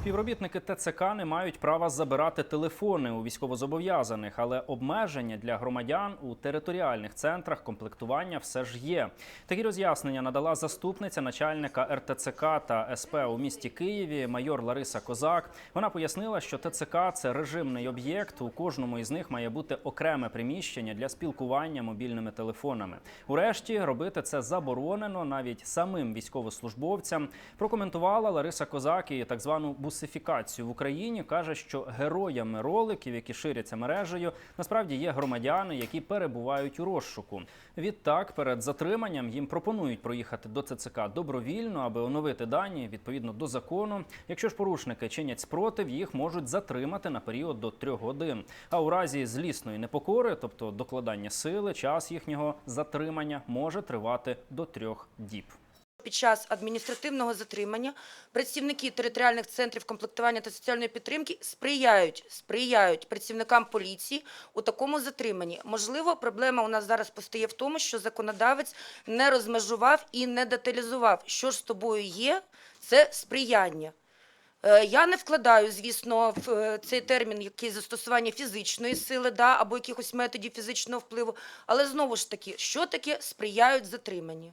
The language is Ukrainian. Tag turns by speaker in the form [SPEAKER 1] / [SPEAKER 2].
[SPEAKER 1] Співробітники ТЦК не мають права забирати телефони у військовозобов'язаних, але обмеження для громадян у територіальних центрах комплектування все ж є. Такі роз'яснення надала заступниця начальника РТЦК та СП у місті Києві, майор Лариса Козак. Вона пояснила, що ТЦК це режимний об'єкт. У кожному із них має бути окреме приміщення для спілкування мобільними телефонами. Урешті робити це заборонено навіть самим військовослужбовцям. Прокоментувала Лариса Козак і так звану бусифікацію в Україні. каже, що героями роликів, які ширяться мережею, насправді є громадяни, які перебувають у розшуку. Відтак, перед затриманням їм пропонують проїхати до ЦЦК добровільно, аби оновити дані відповідно до закону. Якщо ж порушники чинять спротив, їх можуть затримати на період до трьох годин. А у разі злісної непокори, тобто докладання сили, час їхнього затримання може тривати до трьох діб.
[SPEAKER 2] Під час адміністративного затримання працівники територіальних центрів комплектування та соціальної підтримки сприяють, сприяють працівникам поліції у такому затриманні. Можливо, проблема у нас зараз постає в тому, що законодавець не розмежував і не деталізував, що ж з тобою є, це сприяння. Е, Я не вкладаю, звісно, в е, цей термін який застосування фізичної сили да, або якихось методів фізичного впливу, але знову ж таки, що таке сприяють затриманні?